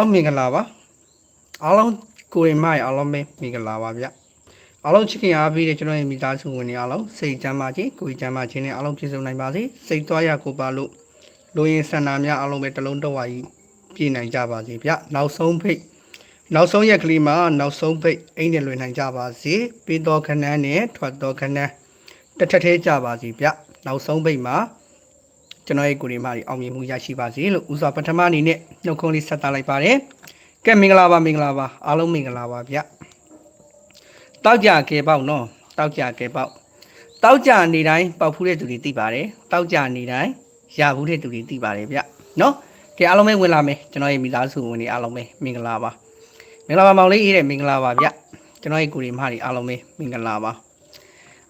အော်မင်္ဂလာပါအားလုံးကိုရင်မရအားလုံးပဲမင်္ဂလာပါဗျအားလုံးချစ်ခင်အားပေးတဲ့ကျွန်တော်ရဲ့မိသားစုဝင်တွေအားလုံးစိတ်ချမ်းသာခြင်းကိုယ်ချမ်းသာခြင်းနဲ့အားလုံးပြည့်စုံနိုင်ပါစေစိတ်သွားရကိုပါလို့လူရင်ဆန္ဒများအားလုံးပဲတစ်လုံးတစ်ဝါကြီးပြည့်နိုင်ကြပါစေဗျနောက်ဆုံးဖိတ်နောက်ဆုံးရက်ကလေးမှာနောက်ဆုံးဖိတ်အိမ်နဲ့လွင်နိုင်ကြပါစေပြီးတော့ခဏန်းနဲ့ထွက်တော့ခဏန်းတစ်ထက်သေးကြပါစေဗျနောက်ဆုံးဖိတ်မှာ ကျွန်တော်ရဲ့ကိုရီမာတွေအောင်မြင်မှုရရှိပါစေလို့ဥစွာပထမအနေနဲ့နှုတ်ခွန်းလေးဆက်သလိုက်ပါတယ်။ကဲမင်္ဂလာပါမင်္ဂလာပါအားလုံးမင်္ဂလာပါဗျ။တောက်ကြကဲပေါက်နော်တောက်ကြကဲပေါက်တောက်ကြနေတိုင်းပေါက်ဖူးတဲ့သူတွေသိပါတယ်။တောက်ကြနေတိုင်းရဘူးတဲ့သူတွေသိပါတယ်ဗျ။နော်ကဲအားလုံးပဲဝင်လာမယ်ကျွန်တော်ရဲ့မိသားစုဝင်တွေအားလုံးပဲမင်္ဂလာပါ။မင်္ဂလာပါမောင်လေးရေးတဲ့မင်္ဂလာပါဗျ။ကျွန်တော်ရဲ့ကိုရီမာတွေအားလုံးပဲမင်္ဂလာပါ။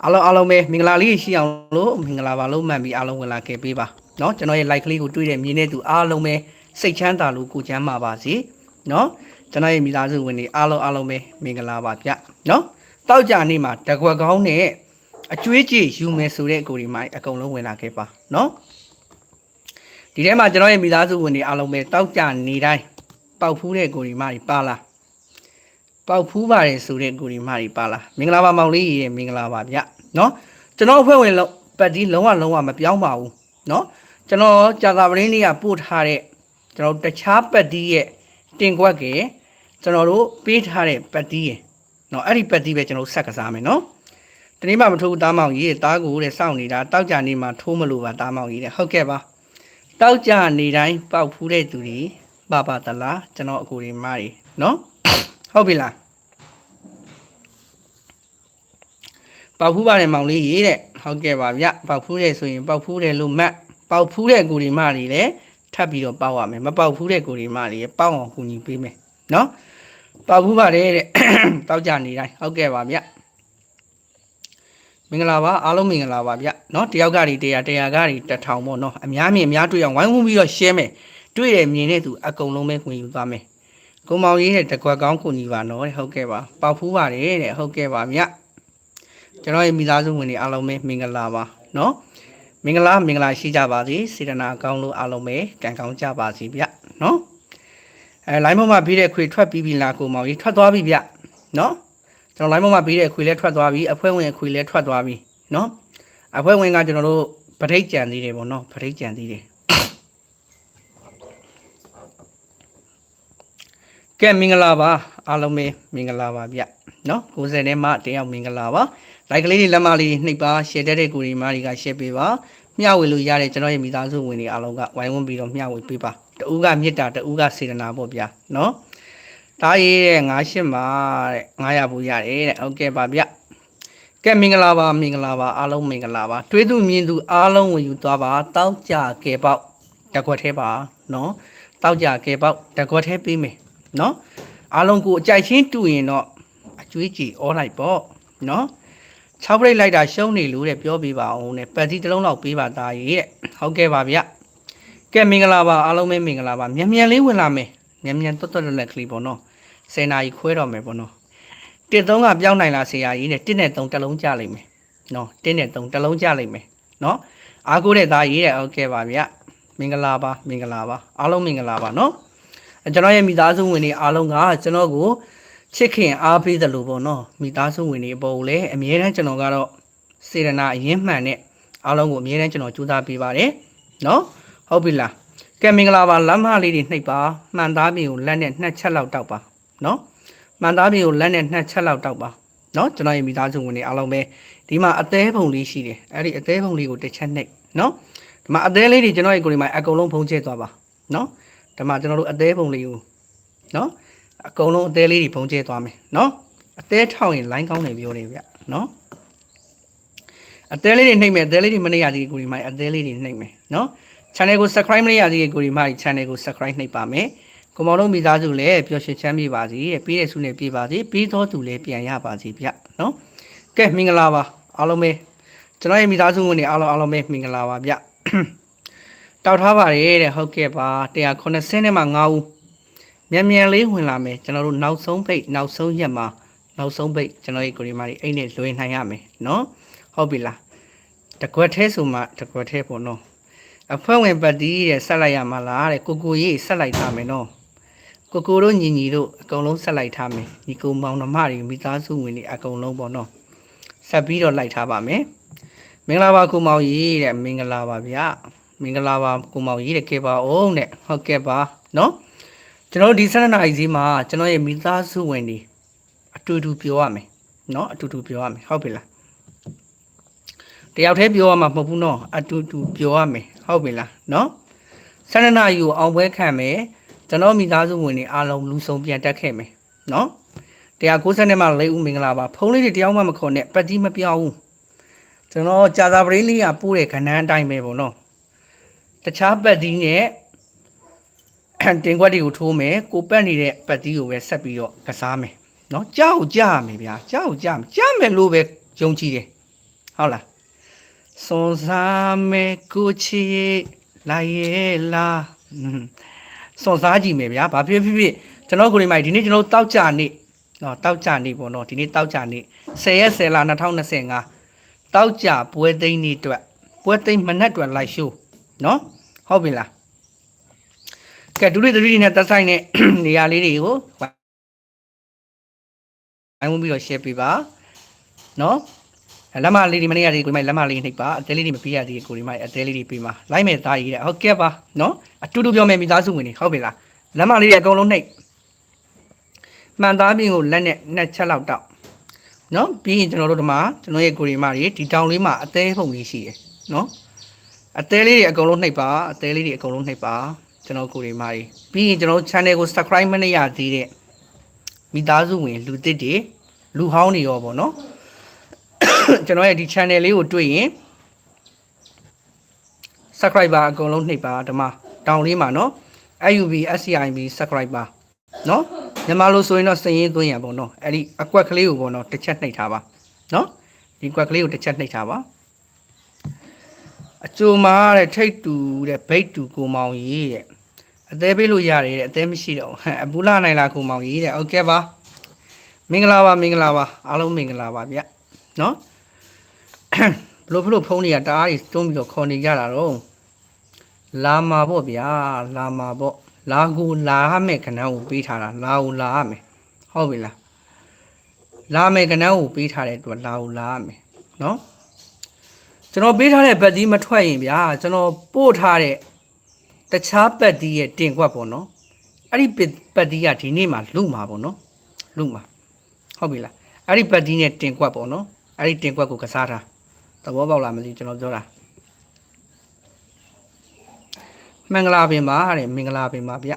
အားလုံးအားလုံးပဲမင်္ဂလာလေးရှိအောင်လို့မင်္ဂလာပါလို့မှန်ပြီးအားလုံးဝင်လာခဲ့ပေးပါ เนาะကျွန်တော်ရဲ့ like ကလေးကိုတွေ့တဲ့မြင်တဲ့သူအားလုံးပဲစိတ်ချမ်းသာလို့ကိုချမ်းသာပါစေเนาะကျွန်တော်ရဲ့မိသားစုဝင်တွေအားလုံးအားလုံးပဲမင်္ဂလာပါဗျเนาะတောက်ကြနေ့မှာတကွက်ကောင်းနဲ့အကျွေးကြည့်ယူမယ်ဆိုတဲ့ကိုဒီမိုင်းအကုန်လုံးဝင်လာခဲ့ပါเนาะဒီထဲမှာကျွန်တော်ရဲ့မိသားစုဝင်တွေအားလုံးပဲတောက်ကြနေတိုင်းပေါက်ဖူးတဲ့ကိုဒီမိုင်းပါလားပေါက်ဖူးပါတယ်ဆိုတဲ့ကိုဒီမိုင်းပါလားမင်္ဂလာပါမောင်လေးရေမင်္ဂလာပါဗျเนาะကျွန်တော်အဖွဲ့ဝင်လုံးပတ်ဒီလုံးဝလုံးဝမပြောင်းပါဘူးเนาะ ကျွန်တော်ကြာသာပရင်းလေးကပို့ထားတဲ့ကျွန်တော်တခြားပတ်တီးရဲ့တင်ကွက်ကကျွန်တော်တို့ပေးထားတဲ့ပတ်တီးရဲ့เนาะအဲ့ဒီပတ်တီးပဲကျွန်တော်ဆက်ကစားမယ်เนาะတနေ့မှမထိုးသားမောင်ကြီးတားကိုတဲ့စောင့်နေတာတောက်ကြနေမှထိုးမလို့ပါသားမောင်ကြီးတဲ့ဟုတ်ကဲ့ပါတောက်ကြနေတိုင်းပေါက်ဖူးတဲ့သူတွေပါပါတလားကျွန်တော်အကူတွေမားတွေเนาะဟုတ်ပြီလားပေါက်ဖူးပါတယ်မောင်လေးရေးတဲ့ဟုတ်ကဲ့ပါဗျပေါက်ဖူးတယ်ဆိုရင်ပေါက်ဖူးတယ်လို့မှတ် ပေါက်ဖူးတဲ့ကိုဒီမတွေလည်းထပ်ပြီးတော့ပေါက်ရမယ်မပေါက်ဖူးတဲ့ကိုဒီမတွေပေါက်အောင်ကူညီပေးမယ်နော်ပေါက်ဖူးပါတယ်တဲ့တောက်ကြနေတိုင်းဟုတ်ကဲ့ပါဗျမင်္ဂလာပါအားလုံးမင်္ဂလာပါဗျနော်တယောက်ကတွေတရားတရားကတွေတစ်ထောင်ပေါ့နော်အများမြင်အများတွေ့အောင်ဝိုင်းဝန်းပြီးတော့ share မယ်တွေ့တယ်မြင်တဲ့သူအကုန်လုံးပဲဝင်ယူသွားမယ်ကိုမောင်ကြီးတဲ့တကွက်ကောင်းကိုညီပါနော်တဲ့ဟုတ်ကဲ့ပါပေါက်ဖူးပါတယ်တဲ့ဟုတ်ကဲ့ပါဗျကျွန်တော်ရဲ့မိသားစုဝင်တွေအားလုံးပဲမင်္ဂလာပါနော် မင်္ဂလာမင်္ဂလာရှိကြပါစေစေတနာကောင်းလို့အားလုံးပဲကံကောင်းကြပါစေဗျနော်အဲ line ပေါ်မှာပြီးတဲ့ခွေထွက်ပြီးပြီလားကိုမောင်ကြီးထွက်သွားပြီဗျနော်ကျွန်တော် line ပေါ်မှာပြီးတဲ့ခွေလည်းထွက်သွားပြီအဖွဲဝင်ခွေလည်းထွက်သွားပြီနော်အဖွဲဝင်ကကျွန်တော်တို့ပဋိကြံသေးတယ်ပေါ့နော်ပဋိကြံသေးတယ်ကဲမင်္ဂလာပါ အားလုံးပဲမင်္ဂလာပါဗျနော်90နဲ့မှတယောက်မင်္ဂလာပါ like ကလေးတွေလက်မလေးနှိပ်ပါ share တဲ့တဲ့ကိုရီမာတွေက share ပေးပါမျှဝေလို့ရတဲ့ကျွန်တော်ရဲ့မိသားစုဝင်တွေအားလုံးကဝိုင်းဝန်းပြီးတော့မျှဝေပေးပါတူကမေတ္တာတူကစေတနာပေါ့ဗျာနော်ဒါရေးတဲ့98မှာတဲ့900ဘူးရတယ်တဲ့ဟုတ်ကဲ့ပါဗျကဲမင်္ဂလာပါမင်္ဂလာပါအားလုံးမင်္ဂလာပါတွေးသူမြင်သူအားလုံးဝင်ယူသွားပါတောက်ကြကဲပေါက်တက်ခွက်သေးပါနော်တောက်ကြကဲပေါက်တက်ခွက်သေးပေးမယ်နော် အားလုံးကိုအကြိုက်ချင်းတူရင်တော့အကျွေးကြည်ဩလိုက်ပေါ့နော်6ပရိတ်လိုက်တာရှုံးနေလို့တဲ့ပြောပြပါအောင်တဲ့ပတ်စီတစ်လုံးလောက်ပေးပါသားကြီးတဲ့ဟုတ်ကဲ့ပါဗျကဲမင်္ဂလာပါအားလုံးပဲမင်္ဂလာပါမြန်မြန်လေးဝင်လာမယ်မြန်မြန်တွတ်တွတ်လက်ကလေးပေါ့နော်10နာရီခွဲတော့မယ်ပေါ့နော်တစ်သုံးကပြောင်းနိုင်လားဆရာကြီးတဲ့တစ်နဲ့သုံးတစ်လုံးကြလိမ့်မယ်နော်တစ်နဲ့သုံးတစ်လုံးကြလိမ့်မယ်နော်အားကိုးတဲ့သားကြီးတဲ့ဟုတ်ကဲ့ပါဗျမင်္ဂလာပါမင်္ဂလာပါအားလုံးမင်္ဂလာပါနော်အဲ ကျွန်တော်ရဲ့မိသားစုဝင်တွေအားလုံးကကျွန်တော်ကိုချစ်ခင်အားပေးတယ်လို့ပေါ့နော်မိသားစုဝင်တွေအပေါ်ကိုလည်းအမြဲတမ်းကျွန်တော်ကတော့စေတနာအရင်မှန်နဲ့အားလုံးကိုအမြဲတမ်းကျွန်တော်ကြိုးစားပေးပါတယ်နော်ဟုတ်ပြီလားကဲမင်္ဂလာပါလမ်းမလေးတွေနှိပ်ပါမှန်သားပြင်ကိုလက်နဲ့နှစ်ချက်လောက်တောက်ပါနော်မှန်သားပြင်ကိုလက်နဲ့နှစ်ချက်လောက်တောက်ပါနော်ကျွန်တော်ရဲ့မိသားစုဝင်တွေအားလုံးပဲဒီမှာအသေးပုံလေးရှိတယ်အဲ့ဒီအသေးပုံလေးကိုတစ်ချက်နှိပ်နော်ဒီမှာအသေးလေးတွေကျွန်တော်ရဲ့ကိုယ်ဒီမှာအကုန်လုံးဖုံးကျဲသွားပါနော် ဒီမှာကျွန်တော်တို့အသေးပုံလေးကိုနော်အကုန်လုံးအသေးလေးတွေဖုံးကျဲသွားမယ်နော်အသေးထောက်ရင် line ကောင်းတယ်ပြောတယ်ဗျနော်အသေးလေးတွေနှိမ့်မယ်အသေးလေးတွေမနှိမ့်ရသေးဘူးကိုဒီမိုင်းအသေးလေးတွေနှိမ့်မယ်နော် channel ကို subscribe မလုပ်ရသေးဘူးကိုဒီမိုင်း channel ကို subscribe နှိပ်ပါမယ်ကိုမောင်တို့မိသားစုလည်းပျော်ရွှင်ချမ်းမြေ့ပါစေတဲ့ပြီးတဲ့ဆုနဲ့ပြည့်ပါစေပြီးသောသူလည်းပြန်ရပါစေဗျနော်ကဲမင်္ဂလာပါအားလုံးပဲကျွန်တော်ရဲ့မိသားစုဝင်တွေအားလုံးအားလုံးပဲမင်္ဂလာပါဗျ တောက်ထားပါတယ်တဲ့ဟုတ်ကဲ့ပါ190နဲ့မှ9ဦးမြန်မြန်လေးဝင်လာမယ်ကျွန်တော်တို့နောက်ဆုံးဖိတ်နောက်ဆုံးရက်မှာနောက်ဆုံးဖိတ်ကျွန်တော်ရဲ့ကိုရီမာတွေအိတ်နဲ့လွှဲနိုင်ရမယ်နော်ဟုတ်ပြီလားတကွက်သေးဆိုမှတကွက်သေးပေါ့နော်အဖွဲဝင်ပတ်တီးတဲ့ဆက်လိုက်ရမှာလားတဲ့ကိုကိုကြီးဆက်လိုက်ထားမယ်နော်ကိုကိုတို့ညီညီတို့အကုန်လုံးဆက်လိုက်ထားမယ်ညီကိုမောင်နှမတွေမိသားစုဝင်တွေအကုန်လုံးပေါ့နော်ဆက်ပြီးတော့လိုက်ထားပါမယ်မင်္ဂလာပါကိုမောင်ကြီးတဲ့မင်္ဂလာပါဗျာ မင်္ဂလာပါကိုမောင်ကြီးတဲ့ကဲပါအောင်တဲ့ဟုတ်ကဲ့ပါနော်ကျွန်တော်တို့ဒီဆက်နာအိစီမှာကျွန်တော်ရဲ့မိသားစုဝင်တွေအတူတူပြောရမယ်နော်အတူတူပြောရမယ်ဟုတ်ပြီလားတယောက်တည်းပြောရမှာမဟုတ်ဘူးနော်အတူတူပြောရမယ်ဟုတ်ပြီလားနော်ဆက်နာယူအောင်ပွဲခံမယ်ကျွန်တော်မိသားစုဝင်တွေအားလုံးလူဆုံးပြန်တက်ခဲ့မယ်နော်190နဲ့မှလေးဦးမင်္ဂလာပါဖုန်းလေးတွေတယောက်မှမခေါ်နဲ့ပတ်တီးမပြောင်းဘူးကျွန်တော်ကြာသာပရင်းလေးကပို့တဲ့ခဏန်းအတိုင်းပဲပေါ့နော် တခြားပတ်တီးနဲ့တင်ခွက်တွေကိုထိုးမယ်ကိုပတ်နေတဲ့ပတ်တီးကိုပဲဆက်ပြီးတော့ကစားမယ်နော်ကြောက်ကြမယ်ဗျာကြောက်ကြမယ်ကြားမယ်လို့ပဲယုံကြည်တယ်ဟုတ်လားစွန်စားမယ်ကိုချီလာရဲ့လားဟွန်းစွန်စားကြည့်မယ်ဗျာဘာဖြစ်ဖြစ်ဖြစ်ကျွန်တော်ကိုရီမိုက်ဒီနေ့ကျွန်တော်တောက်ကြနေ့နော်တောက်ကြနေ့ပေါ့နော်ဒီနေ့တောက်ကြနေ့10ရက်10လ2025တောက်ကြပွဲသိမ်းနေ့အတွက်ပွဲသိမ်းမနက်အတွက်လိုက်ရှိုးနော် ဟုတ်ပြီလားကဲဒုတိယသတိနဲ့တက်ဆိုင်တဲ့နေရာလေးတွေကိုအိုင်းဝင်ပြီးတော့ share ပေးပါနော်အဲလက်မလေးဒီမနေ့ကဒီကိုရီမိုက်လက်မလေးနှိပ်ပါအသေးလေးတွေမပေးရသေးကိုရီမိုက်အသေးလေးတွေပေးပါလိုက်မယ်သားကြီးတဲ့ဟုတ်ကဲ့ပါနော်အတူတူပြောမယ်မိသားစုဝင်တွေဟုတ်ပြီလားလက်မလေးတွေအကုန်လုံးနှိပ်မှန်သားပြင်ကိုလက်နဲ့နှစ်ချက်လောက်တောက်နော်ပြီးရင်ကျွန်တော်တို့ဒီမှာကျွန်တော်ရဲ့ကိုရီမိုက်တွေဒီတောင်လေးမှာအသေးဖုံလေးရှိတယ်နော် အသေးလေးတွေအကုန်လုံးနှိပ်ပါအသေးလေးတွေအကုန်လုံးနှိပ်ပါကျွန်တော်ကိုရီမိုက်တွေပြီးရင်ကျွန်တော် channel ကို subscribe မနေရသေးတဲ့မိသားစုဝင်လူသစ်တွေလူဟောင်းတွေရောပေါ့နော်ကျွန်တော်ရဲ့ဒီ channel လေးကိုတွေ့ရင် subscriber အကုန်လုံးနှိပ်ပါဓမ္မတောင်းလေးမှာနော် AUB SCIB subscriber နော်မြန်မာလိုဆိုရင်တော့စည်ရင်းသွင်းရပေါ့နော်အဲ့ဒီအကွက်ကလေးကိုပေါ့နော်တစ်ချက်နှိပ်ထားပါနော်ဒီကွက်ကလေးကိုတစ်ချက်နှိပ်ထားပါ အကျိုးမားတဲ့ထိတ်တူတဲ့ဘိတ်တူကိုမောင်ကြီးတဲ့အသေးပေးလို့ရတယ်တဲ့အသေးမရှိတော့ဘူးဟမ်အပူလာနိုင်လားကိုမောင်ကြီးတဲ့โอเคပါမင်္ဂလာပါမင်္ဂလာပါအားလုံးမင်္ဂလာပါဗျနော် ဘလို့ဘလို့ဖုန်းတွေကတအားကြီးတွန်းပြီးတော့ခေါ်နေကြတာတော့လာမှာပေါ့ဗျာလာမှာပေါ့လာကိုလာရမယ်ခဏကိုပေးထားတာလာကိုလာရမယ်ဟုတ်ပြီလားလာမယ်ခဏကိုပေးထားတဲ့အတွက်လာကိုလာရမယ်နော် ကျွန်တော်ပေးထားတဲ့ဘက်ဒီမထွက်ရင်ဗျာကျွန်တော်ပို့ထားတဲ့တခြားဘက်ဒီရဲ့တင်ခွက်ပေါ့နော်အဲ့ဒီဘက်ဒီကဒီနေ့မှလူမှာပေါ့နော်လူမှာဟုတ်ပြီလားအဲ့ဒီဘက်ဒီနဲ့တင်ခွက်ပေါ့နော်အဲ့ဒီတင်ခွက်ကိုကစားထားသဘောပေါက်လားမသိဘူးကျွန်တော်ပြောတာမင်္ဂလာပင်ပါတဲ့မင်္ဂလာပင်ပါဗျ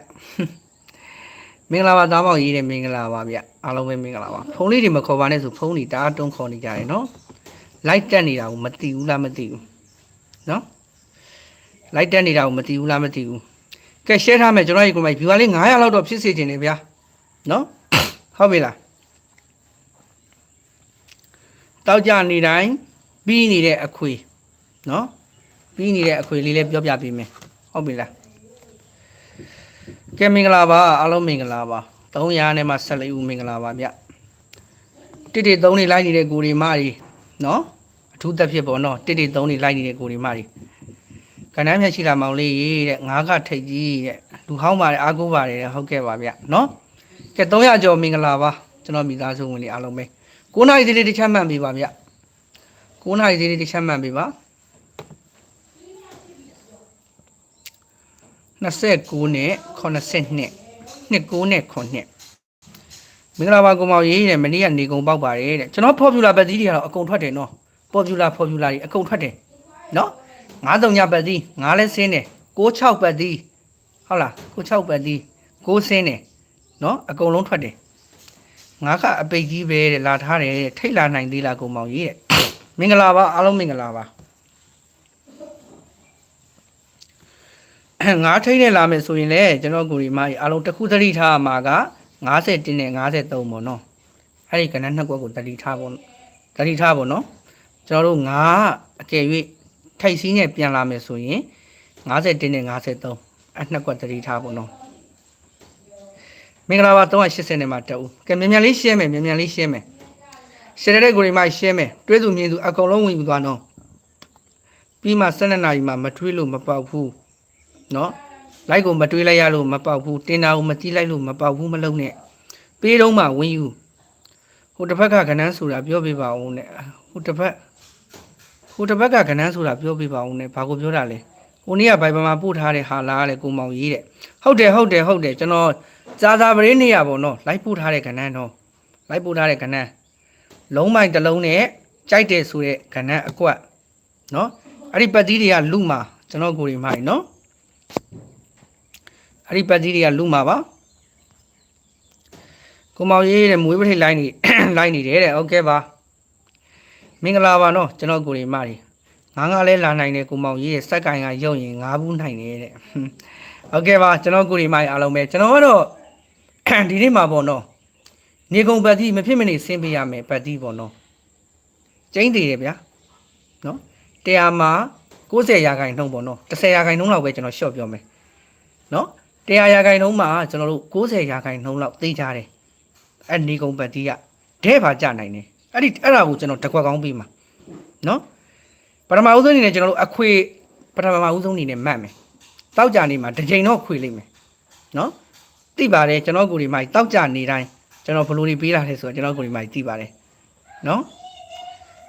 မင်္ဂလာပါသားပေါက်ရေးတဲ့မင်္ဂလာပါဗျအားလုံးပဲမင်္ဂလာပါဖုန်းလေးတွေမခေါ်ပါနဲ့ဆိုဖုန်းတွေတအားတုံးခေါ်နေကြတယ်နော် လိုက်တက်နေတာကိုမသိဘူးလားမသိဘူးနော်လိုက်တက်နေတာကိုမသိဘူးလားမသိဘူးကဲ share ထားမယ်ကျွန်တော်ဒီကိုမိုက် viewer လေး900လောက်တော့ဖြစ်စေချင်တယ်ဗျာနော်ဟုတ်ပြီလားတောက်ကြနေတိုင်းပြီးနေတဲ့အခွေနော်ပြီးနေတဲ့အခွေလေးလည်းပြောပြပေးမယ်ဟုတ်ပြီလားကဲမင်္ဂလာပါအားလုံးမင်္ဂလာပါ300နဲ့မှ14ဦးမင်္ဂလာပါဗျတစ်တစ်3နေလိုက်နေတဲ့ကိုရီမကြီး နော်အထူးသက်ဖြစ်ပေါ့နော်တစ်တစ်3နေလိုက်နေတဲ့ကိုရီမကြီးကဏ္ဍမြတ်ရှိလာမောင်လေးတဲ့ငါးကထိတ်ကြီးတဲ့လူဟောင်းပါတယ်အားကိုးပါတယ်တဲ့ဟုတ်ကဲ့ပါဗျနော်ကဲ300ကျော်မင်္ဂလာပါကျွန်တော်မိသားစုဝင်တွေအားလုံးပဲ9နာရီတိတိတစ်ချက်မှတ်ပေးပါဗျ9နာရီသေးလေးတစ်ချက်မှတ်ပေးပါ29နဲ့82နှစ်9နဲ့9နှစ် မင်္ဂလာပါကောင်မကြီးတဲ့မနေ့ကနေကုန်ပေါက်ပါတယ်တဲ့ကျွန်တော် popular ပတ်သီးတွေကတော့အကုန်ထွက်တယ်နော် popular popular တွေအကုန်ထွက်တယ်နော်93ညပတ်သီး9လဲစင်းတယ်96ပတ်သီးဟုတ်လား96ပတ်သီး6စင်းတယ်နော်အကုန်လုံးထွက်တယ်ငါကအပိတ်ကြီးပဲတဲ့လာထားတယ်တဲ့ထိတ်လာနိုင်သေးလားကောင်မကြီးတဲ့မင်္ဂလာပါအားလုံးမင်္ဂလာပါငါးထိတ်နဲ့လာမယ်ဆိုရင်လေကျွန်တော်ကိုရီမကြီးအားလုံးတစ်ခုသတိထားမှာက 50တင်းနဲ့53ပေါ့နော်အဲ့ဒီကဏ္ဍနှစ်ကွက်ကိုသတိထားပေါ့သတိထားပေါ့နော်ကျွန်တော်တို့ငါးအကယ်၍ထိုက်စီးနဲ့ပြန်လာမယ်ဆိုရင်50တင်းနဲ့53အဲ့နှစ်ကွက်သတိထားပေါ့နော်မင်္ဂလာပါ380နဲ့မှာတက်ဦးကဲမြန်မြန်လေးရှင်းမယ်မြန်မြန်လေးရှင်းမယ် ရှယ်တဲ့ကိုရီမရှင်းမယ်တွဲသူမြင်သူအကုန်လုံးဝင်ယူသွားတော့ပြီးမှ12နာရီမှမထွေးလို့မပေါက်ဘူးเนาะ လိုက်ကိုမတွေးလိုက်ရလို့မပေါက်ဘူးတင်တာကိုမကြည့်လိုက်လို့မပေါက်ဘူးမလုံးနဲ့ပေးတော့မှဝင်းယူဟိုတစ်ဖက်ကကနန်းဆိုတာပြောပြပါဦးနဲ့ဟိုတစ်ဖက်ဟိုတစ်ဖက်ကကနန်းဆိုတာပြောပြပါဦးနဲ့ဘာကိုပြောတာလဲဟိုနေ့ကဘိုင်ဘာမှာပို့ထားတဲ့ဟာလားလေကိုမောင်ကြီးတဲ့ဟုတ်တယ်ဟုတ်တယ်ဟုတ်တယ်ကျွန်တော်ဇာဇာပရင်းနေရပေါ့နော်လိုက်ပို့ထားတဲ့ကနန်းတော့လိုက်ပို့ထားတဲ့ကနန်းလုံးမိုင်တစ်လုံးနဲ့ကြိုက်တယ်ဆိုတဲ့ကနန်းအကွက်နော်အဲ့ဒီပတ်သီးတွေကလူမှာကျွန်တော်ကိုယ်တွေမှာနော် အဲ့ဒီပတ်ကြီးတွေကလူမှာပါကိုမောင်ရေးတဲ့မွေးပထိတ်လိုက်နေလိုက်နေတယ်တဲ့ဟုတ်ကဲ့ပါမင်္ဂလာပါနော်ကျွန်တော်ကိုရီမကြီးငါငါလဲလာနိုင်တယ်ကိုမောင်ရေးရဲ့စက်ကင်ကရုပ်ရင်ငါဘူးနိုင်တယ်တဲ့ဟုတ်ကဲ့ပါကျွန်တော်ကိုရီမကြီးအားလုံးပဲကျွန်တော်ကတော့ဒီနေ့မှာပေါ့နော်နေကုန်ပတ်တိမဖြစ်မနေဆင်းပေးရမယ်ပတ်တိပေါ့နော်ကျင်းသေးတယ်ဗျာနော်တရားမှာ90ရာခိုင်နှုန်းပေါ့နော်10ရာခိုင်နှုန်းလောက်ပဲကျွန်တော်ရှော့ပြောမယ်နော် 100ရာခိုင်နှုန်းမှာကျွန်တော်တို့90ရာခိုင်နှုန်းလောက်သိကြတယ်အဲ့နေကုန်ပတ်တီးကဒဲပါကြနိုင်တယ်အဲ့ဒီအဲ့ဒါကိုကျွန်တော်တစ်ခွက်ကောင်းပြီးမှာနော်ပထမဦးဆုံးအနေနဲ့ကျွန်တော်တို့အခွေပထမဦးဆုံးအနေနဲ့မှတ်မယ်တောက်ကြနေမှာတစ်ချိန်တော့ခွေလိုက်မယ်နော်သိပါတယ်ကျွန်တော်ကိုယ်ဒီမိုက်တောက်ကြနေတိုင်းကျွန်တော်ဘလိုတွေပေးတာလဲဆိုတော့ကျွန်တော်ကိုယ်ဒီမိုက်သိပါတယ်နော်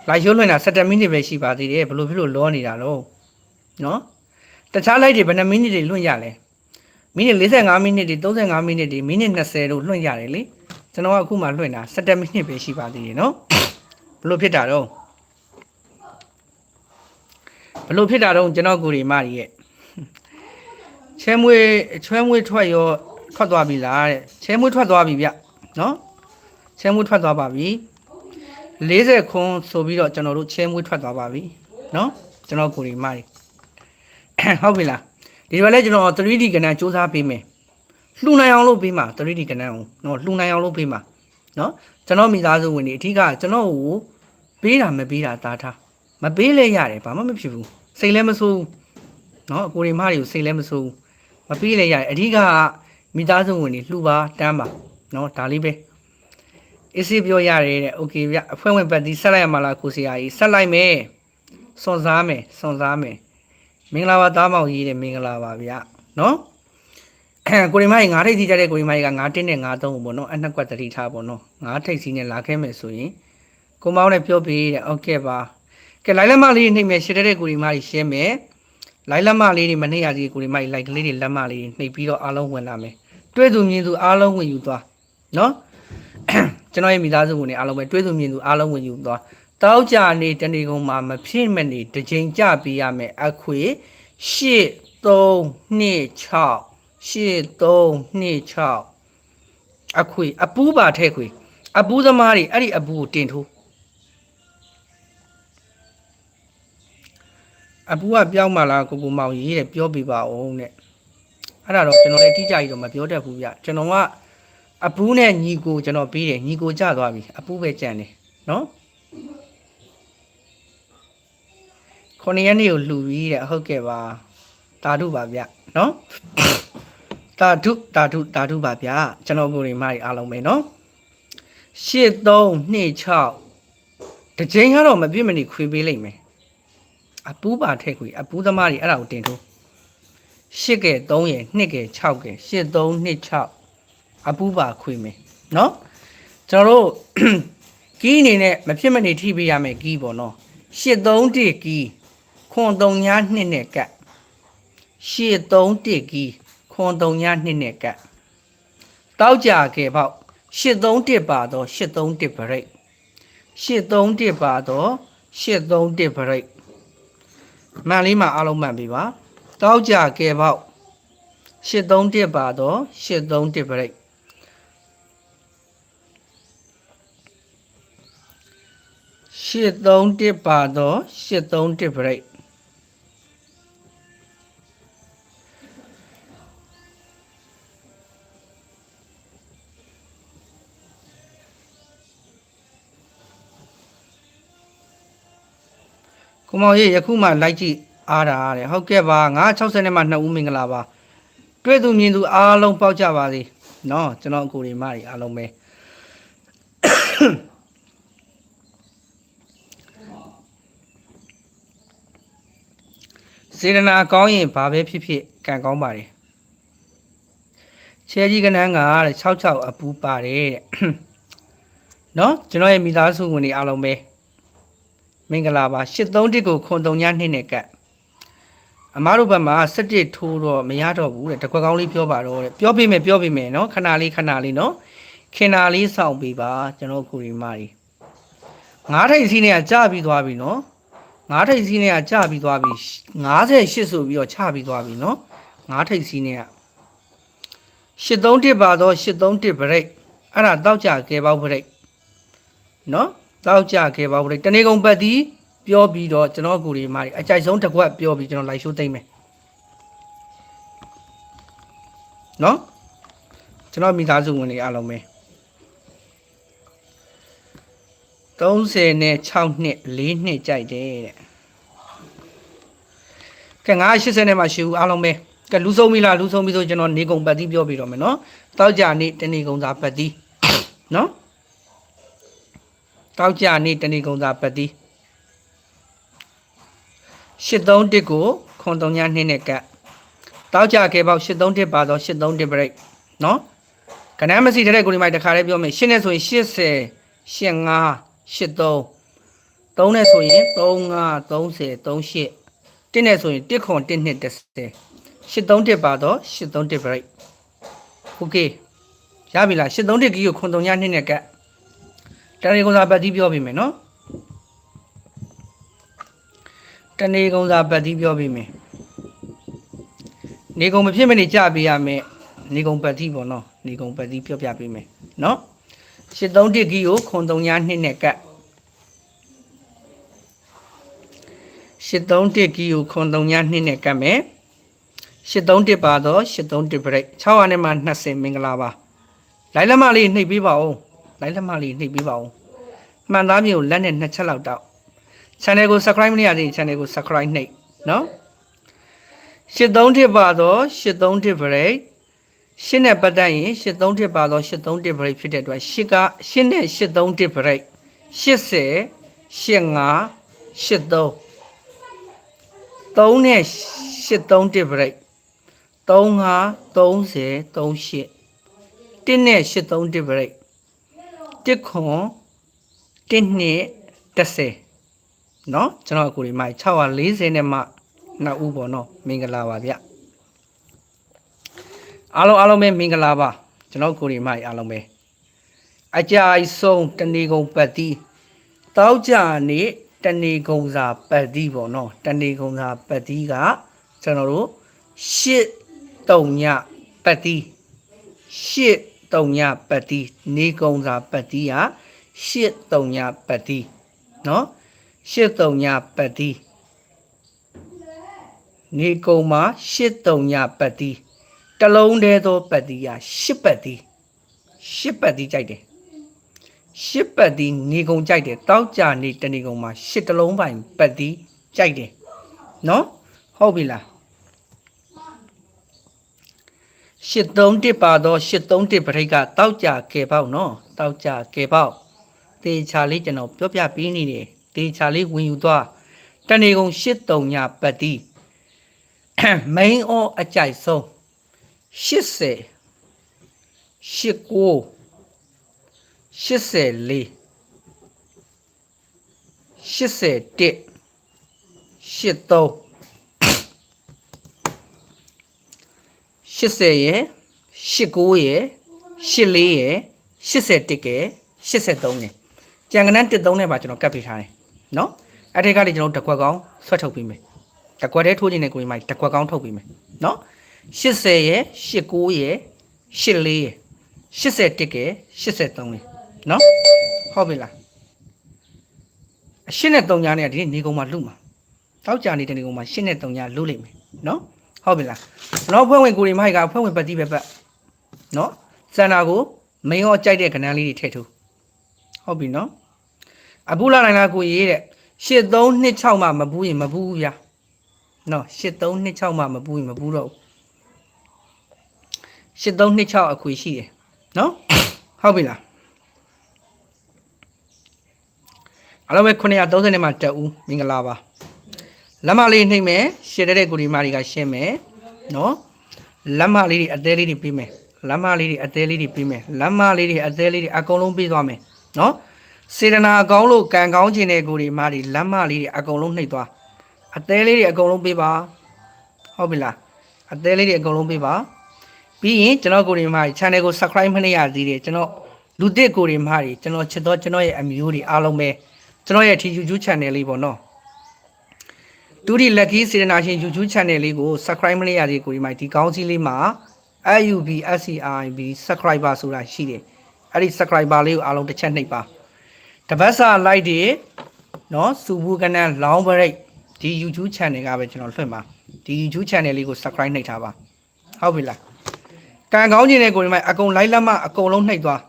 လိုက်ရိုးလွှင့်တာ7မိနစ်ပဲရှိပါသေးတယ်ဘလို့ဖြစ်လို့လောနေတာလို့နော်တခြားလိုက်တွေဘယ်နှမိနစ်တွေလွှင့်ရလဲ မိနစ်45မိနစ်တွေ35မိနစ်တွေမိနစ်20တို့လွှင့်ရတယ်လေကျွန်တော်ကအခုမှလွှင့်တာ17မိနစ်ပဲရှိပါသေးတယ်နော်ဘလို့ဖြစ်တာတော့ဘလို့ဖြစ်တာတော့ကျွန်တော်ကိုယ်ရီမကြီးရဲ့ချဲမွေးချွဲမွေးထွက်ရောထွက်သွားပြီလားတဲ့ချဲမွေးထွက်သွားပြီဗျနော်ချဲမွေးထွက်သွားပါပြီ40ခွန်းဆိုပြီးတော့ကျွန်တော်တို့ချဲမွေးထွက်သွားပါပြီနော်ကျွန်တော်ကိုယ်ရီမကြီးဟုတ်ပြီလား ဒီဘက်လည်းကျွန်တော် 3D ကဏ္ဍစူးစမ်းပေးမယ်လှူနိုင်အောင်လုပ်ပေးမှာ 3D ကဏ္ဍကိုနော်လှူနိုင်အောင်လုပ်ပေးမှာနော်ကျွန်တော်မိသားစုဝင်တွေအထီးကကျွန်တော်ကိုပေးတာမပေးတာသားထားမပေးလဲရတယ်ဘာမှမဖြစ်ဘူးစိတ်လည်းမဆိုးနော်အကိုရီမတွေကိုစိတ်လည်းမဆိုးမပေးလဲရတယ်အထီးကမိသားစုဝင်တွေလှူပါတမ်းပါနော်ဒါလေးပဲအေးစေးပြောရတယ်တဲ့ okay ဗျအဖွဲ့ဝင်ပတ်သီးဆက်လိုက်ရမှာလားကိုစီယာကြီးဆက်လိုက်မယ်စွန်စားမယ်စွန်စားမယ် မင်္ဂလာပါသားမောင်ကြီးတဲ့မင်္ဂလာပါဗျနော်ကိုရီမိုင်းငါးထိပ်စီကြတဲ့ကိုရီမိုင်းကငါးတင်းနဲ့ငါးသုံးပေါ့နော်အနှစ်ကွက်တတိထားပေါ့နော်ငါးထိပ်စီနဲ့လာခဲ့မယ်ဆိုရင်ကိုမောင်နဲ့ပြောပေးတဲ့ဟုတ်ကဲ့ပါကဲလိုက်လက်မလေးနှိပ်မယ်ရှင်းတဲ့ကိုရီမိုင်းရှင်းမယ်လိုက်လက်မလေးတွေမနှိပ်ရသေးကိုရီမိုင်းလိုက်ကလေးတွေလက်မလေးတွေနှိပ်ပြီးတော့အားလုံးဝင်လာမယ်တွေ့သူမြင်သူအားလုံးဝင်ယူသွားနော်ကျွန်တော်ရဲ့မိသားစုဝင်တွေအားလုံးပဲတွေ့သူမြင်သူအားလုံးဝင်ယူသွား တောက်ကြနေတဏီကုံမှာမဖြစ်မနေတစ်ချိန်ကြပေးရမယ်အခွေ8 3 2 6 8 3 2 6အခွေအပူးပါထဲခွေ အပူးသမားတွေအဲ့ဒီအပူးကိုတင်ထိုးအပူးကပြောင်းမလားကိုကိုမောင်ရေးတဲ့ပြောပြပါအောင်တဲ့အဲ့ဒါတော့ကျွန်တော်လည်းတိကျကြီးတော့မပြောတတ်ဘူးဗျကျွန်တော်ကအပူးနဲ့ညီကိုကျွန်တော်ပြီးတယ်ညီကိုကြသွားပြီအပူးပဲကြံတယ်နော် ခုနှစ်ရက်နေ့ကိုလှူပြီးတဲ့ဟုတ်ကဲ့ပါတာဓုပါဗျနော်တာဓုတာဓုတာဓုပါဗျကျွန်တော်ကိုယ်တွေမတွေအားလုံးပဲနော်8326တစ်ချိန်ကတော့မပြည့်မနေခွေပေးလိုက်မယ်အပူးပါထက်ခွေအပူးသမားတွေအဲ့ဒါကိုတင်ထိုး8ကဲ3ရယ်2ကဲ6ကဲ8326အပူးပါခွေမယ်နော်ကျွန်တော်တို့ကီးအနေနဲ့မဖြစ်မနေထိပေးရမယ်ကီးပေါ့နော်831ကီး ခွန်တုံညာနှစ်နဲ့ကပ်ရှေ့3တစ်ကီခွန်တုံညာနှစ်နဲ့ကပ်တောက်ကြခဲ့ပေါ့ရှစ်3တစ်ပါတော့ရှစ်3တစ်ဗရိတ်ရှစ်3တစ်ပါတော့ရှစ်3တစ်ဗရိတ်မှန်လေးမှအားလုံးမှန်ပြီပါတောက်ကြခဲ့ပေါ့ရှစ်3တစ်ပါတော့ရှစ်3တစ်ဗရိတ်ရှစ်3တစ်ပါတော့ရှစ်3တစ်ဗရိတ် ကိုမောင်ရေယခုမှလိုက်ကြည့်အားတာတဲ့ဟုတ်ကဲ့ပါငါ60နဲ့မှ2ဦးမင်္ဂလာပါတွေ့သူမြင်သူအားလုံးပေါက်ကြပါစေနော်ကျွန်တော်အကိုရီမတွေအားလုံးပဲစေတနာကောင်းရင်ဘာပဲဖြစ်ဖြစ်ကံကောင်းပါတယ်ချဲကြီးကနန်းကတဲ့66အပူပါတယ်တဲ့နော်ကျွန်တော်ရဲ့မိသားစုဝင်တွေအားလုံးပဲ မင်္ဂလာပါ831ကိုခွန်တုံညနှစ်နဲ့ကတ်အမားတို့ဘက်မှာ17ထိုးတော့မရတော့ဘူးတဲ့တကွက်ကောင်းလေးပြောပါတော့တဲ့ပြောပြမယ်ပြောပြမယ်နော်ခဏလေးခဏလေးနော်ခင်နာလေးစောင့်ပေးပါကျွန်တော်ကိုရီမာကြီးငါးထိပ်စီးနဲ့ကကြပြီးသွားပြီနော်ငါးထိပ်စီးနဲ့ကကြပြီးသွားပြီ58ဆိုပြီးတော့ချပြီးသွားပြီနော်ငါးထိပ်စီးနဲ့က831ပါတော့831 break အဲ့ဒါတောက်ကြခဲပေါက် break နော် တောက်ကြခဲပေါက် break တနေ့ကုန်ပတ်သည်ပြောပြီးတော့ကျွန်တော်ကိုယ်ဒီမာအကြိုက်ဆုံးတစ်ခွက်ပြောပြီးကျွန်တော်လိုက်ရှိုးသိမ့်မယ်နော်ကျွန်တော်မိသားစုဝင်တွေအားလုံးပဲ30နဲ့6နှစ်4နှစ်ကြိုက်တယ်တဲ့ကဲငါ80နဲ့မှရှိဦးအားလုံးပဲကဲလူဆုံးပြီလားလူဆုံးပြီဆိုကျွန်တော်နေကုန်ပတ်သီးပြောပြတော့မယ်နော်တောက်ကြနေ့တနေ့ကုန်သာပတ်သီးနော် တောက်ကြနေ့တနေ့ကုန်သာပတ်သီး831ကိုခွန်3ည2နဲ့ကတ်တောက်ကြခဲပေါက်831ပါတော့831 break နော်ကနန်းမစီတဲ့ကိုဒီမိုက်တခါလေးပြောမယ်ရှင်းနေဆိုရင်80 85 83 3နဲ့ဆိုရင်35 30 38တင်းနဲ့ဆိုရင်1ခွန်1နှစ်30 831ပါတော့831 break okay ရပြီလား831ကီကိုခွန်3ညနှစ်နဲ့ကတ် တဏီကုံစာပတ်တိပြောပြီမယ်နော်တဏီကုံစာပတ်တိပြောပြီမယ်နေကုံမဖြစ်မနေကြပေးရမယ်နေကုံပတ်တိပေါ့နော်နေကုံပတ်တိပြောပြပေးမယ်နော်831ကီကိုခွန်3ညနှစ်နဲ့ကတ်831ကီကိုခွန်3ညနှစ်နဲ့ကတ်မယ်831ပါတော့831 break 600နဲ့မှ20မင်္ဂလာပါလိုင်းလက်မလေးနှိပ်ပေးပါဦး လိုင်းလက်မလေးနှိပ်ပေးပါဦးမှန်သားမျိုးလက်နဲ့နှစ်ချက်လောက်တောက် channel ကို subscribe မလုပ်ရသေးရင် channel ကို subscribe နှိပ်နော်831ပါတော့831 break ရှင်းနဲ့ပတ်သက်ရင်831ပါတော့831 break ဖြစ်တဲ့အတွက်ရှစ်ကရှင်းနဲ့831 break 80 85 83 3နဲ့831 break 35 30 38တင်းနဲ့831 break တစ် ခွန်တစ်နှစ်30เนาะကျွန်တော်အကူဒီမိုက်640နဲ့မှနှစ်ဦးပေါ့နော်မင်္ဂလာပါဗျအားလုံးအားလုံးပဲမင်္ဂလာပါကျွန်တော်အကူဒီမိုက်အားလုံးပဲအကြိုက်ဆုံးတဏီကုံပတ်တိတောက်ကြနေတဏီကုံစာပတ်တိပေါ့နော်တဏီကုံစာပတ်တိကကျွန်တော်တို့ရှစ်တုံညပတ်တိရှစ် တုံညပတ်တိနေကုံစာပတ်တိကရှစ်တုံညပတ်တိနော်ရှစ်တုံညပတ်တိနေကုံမှာရှစ်တုံညပတ်တိတလုံးတည်းသောပတ်တိကရှစ်ပတ်တိရှစ်ပတ်တိကြိုက်တယ်ရှစ်ပတ်တိနေကုံကြိုက်တယ်တောက်ကြနေတနေကုံမှာရှစ်တလုံးပိုင်ပတ်တိကြိုက်တယ်နော်ဟုတ်ပြီလား 831ပါတော့831ပရိတ်ကတောက်ကြကဲပေါက်နော်တောက်ကြကဲပေါက်တေချာလေးကျွန်တော်ပြောပြပေးနေတယ်တေချာလေးဝင်ယူသွားတဏီကုံ83ညပတ်တီမိန်အောအကြိုက်ဆုံး80 89 84 81 83 80ရယ်89ရယ်84ရယ်81ကယ်83ရယ်ကြံကနန်း13နဲ့ပါကျွန်တော်ကတ်ပေးထားတယ်နော်အဲ့ဒီကလေးကျွန်တော်တကွက်ကောင်းဆွတ်ထုတ်ပေးမယ်တကွက်တည်းထိုးခြင်းနဲ့ကိုကြီးမိုက်တကွက်ကောင်းထုတ်ပေးမယ်နော်80ရယ်89ရယ်84ရယ်81ကယ်83ရယ်နော်ဟုတ်ပြီလားအရှင်းနဲ့3ညာနဲ့ဒီနေ့နေကုန်မှာလူမှာတောက်ကြနေတဲ့နေကုန်မှာရှင်းနဲ့3ညာလူလိမ့်မယ်နော် ဟုတ်ပြီလားကျွန်တော်ဖွဲ့ဝင်ကိုရီမိုက်ကဖွဲ့ဝင်ပတ်တိပဲပတ်နော်စန္ဒာကိုမင်းရောကြိုက်တဲ့ခဏန်းလေးတွေထည့်ထိုးဟုတ်ပြီနော်အပူလာနိုင်လားကိုရေးတဲ့8326မှမပူးရင်မပူးဘူးဗျာနော်8326မှမပူးရင်မပူးတော့8326အခွေရှိတယ်နော်ဟုတ်ပြီလားအားလုံးပဲ930နဲ့မှတက်ဦးမင်္ဂလာပါ လက်မလေးနှိမ့်မယ်ရှင်းတဲ့ကိုဒီမာတွေကရှင်းမယ်နော်လက်မလေးတွေအသေးလေးတွေပြီးမယ်လမ်းမလေးတွေအသေးလေးတွေပေးမယ်လမ်းမလေးတွေအသေးလေးတွေအကုန်လုံးပေးသွားမယ်နော်စေတနာကောင်းလို့ကံကောင်းခြင်းတဲ့ကိုတွေမာတွေလမ်းမလေးတွေအကုန်လုံးနှိပ်သွားအသေးလေးတွေအကုန်လုံးပေးပါဟုတ်ပြီလားအသေးလေးတွေအကုန်လုံးပေးပါပြီးရင်ကျွန်တော်ကိုတွေမာတွေ channel ကို subscribe မလုပ်ရသေးတယ်ကျွန်တော်လူသစ်ကိုတွေမာတွေကျွန်တော်ချစ်တော့ကျွန်တော်ရဲ့အမျိုးတွေအားလုံးပဲကျွန်တော်ရဲ့ YouTube channel လေးပေါ့နော် တူဒီလက်ကီးစေတနာရှင် YouTube channel လေးကို subscribe မလုပ်ရသေးကိုဒီမှာဒီကောင်းစီလေးမှာ AUB SCIB subscriber ဆိုတာရှိတယ်အဲ့ဒီ subscriber လေးကိုအားလုံးတစ်ချက်နှိပ်ပါတပတ်စာ like တွေနော်စူဘူးကနန် long break ဒီ YouTube channel ကပဲကျွန်တော်လွှင့်ပါဒီ YouTube channel လေးကို subscribe နှိပ်ထားပါဟုတ်ပြီလားကံကောင်းခြင်းတဲ့ကိုဒီမှာအကုန် like လက်မအကုန်လုံးနှိပ်သွား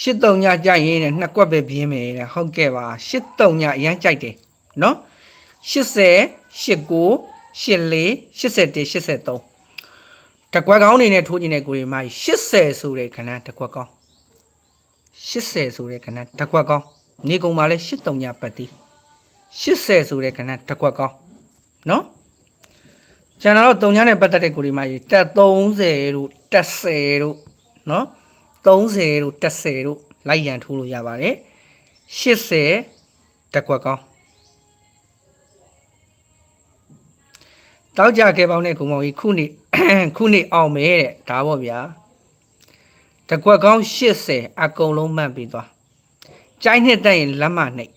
ရှစ်တုံညကြိုက်ရင်တဲ့နှစ်ကွက်ပဲပြင်းမယ်တဲ့ဟုတ်ကဲ့ပါရှစ်တုံညအရန်ကြိုက်တယ်နော်80 89 84 81 83တကွက်ကောင်းနေနဲ့ထိုးကျင်တဲ့ကိုရီမကြီး80ဆိုတဲ့ခဏတကွက်ကောင်း80ဆိုတဲ့ခဏတကွက်ကောင်းနေကုန်ပါလဲရှစ်တုံညပတ်တီး80ဆိုတဲ့ခဏတကွက်ကောင်းနော်ကျွန်တော်တို့တုံညနဲ့ပတ်သက်တဲ့ကိုရီမကြီးတက်30တို့တက်10တို့နော် 30တို့10တို့လိုက်ရန်ထိုးလို့ရပါတယ်80တက်ကွက်ကောင်းတောက်ကြခဲ့ပေါင်းတဲ့ကုံမောင်ကြီးခုနှစ်ခုနှစ်အောင်မဲတဲ့ဒါပေါ့ဗျာတက်ကွက်ကောင်း80အကုန်လုံးမှတ်ပြီးသွားကြိုင်းနှစ်တက်ရင်လက်မနှိပ်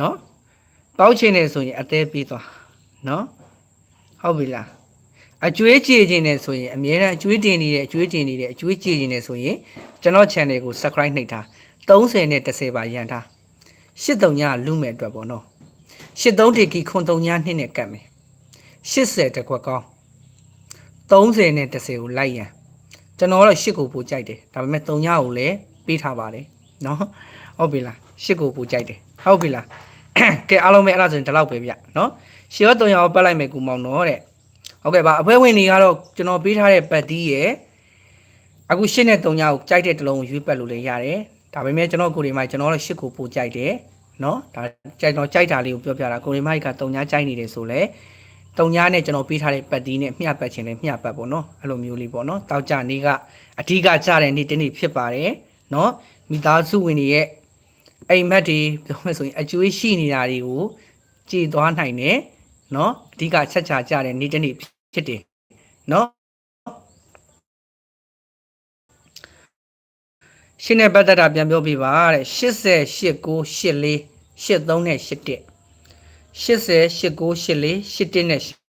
နော်ပေါက်ချင်နေဆိုရင်အသေးပြီးသွားနော်ဟုတ်ပြီလား အကျွေးကြည့်ခြင်းနဲ့ဆိုရင်အများနဲ့အကျွေးတင်နေတဲ့အကျွေးတင်နေတဲ့အကျွေးကြည့်ခြင်းနဲ့ဆိုရင်ကျွန်တော် channel ကို subscribe နှိပ်ထား30နဲ့30ပါရန်ထား83ညလူမဲ့အတွက်ပေါ့နော်83တေကီခွန်3ညနှစ်နဲ့ကတ်မယ်80တကွက်ကောင်း30နဲ့30ကိုလိုက်ရန်ကျွန်တော်တော့8ကိုပို့ကြိုက်တယ်ဒါပေမဲ့3ညကိုလည်းပေးထားပါတယ်နော်ဟုတ်ပြီလား8ကိုပို့ကြိုက်တယ်ဟုတ်ပြီလားကဲအားလုံးပဲအဲ့ဒါဆိုရင်ဒီလောက်ပဲဗျနော်ရှေ့ရော3ညကိုပတ်လိုက်မယ်ကူမောင်တော့တဲ့ ဟုတ်ကဲ့ပါအဖွဲဝင်တွေကတော့ကျွန်တော်ပေးထားတဲ့ပတ်တီးရယ်အခုရှစ်နဲ့3ညကိုကြိုက်တဲ့တလုံးကိုရွေးပတ်လို့လည်းရတယ်ဒါပေမဲ့ကျွန်တော်ကိုရီမိုက်ကျွန်တော်လည်းရှစ်ကိုပို့ကြိုက်တယ်နော်ဒါကြိုက်တော့ကြိုက်တာလေးကိုပြောပြတာကိုရီမိုက်က3ညကြိုက်နေတယ်ဆိုလဲ3ညနဲ့ကျွန်တော်ပေးထားတဲ့ပတ်တီးနဲ့မျှပတ်ခြင်းနဲ့မျှပတ်ပေါ့နော်အဲ့လိုမျိုးလေးပေါ့နော်တောက်ကြနေကအဓိကကြတဲ့နေ့တစ်နေ့ဖြစ်ပါတယ်နော်မိသားစုဝင်တွေရဲ့အိမ်မက်တွေပြောမယ်ဆိုရင်အကျွေးရှိနေတာတွေကိုကြည်သွားနိုင်တယ် နော်အဓိကချက်ချာကြတဲ့နေ့တစ်နေ့ဖြစ်တယ်နော်ရှင်းတဲ့ပတ်သက်တာပြန်ပြောပြပါတဲ့88 9 84 83နဲ့81 80 89 84 81နဲ့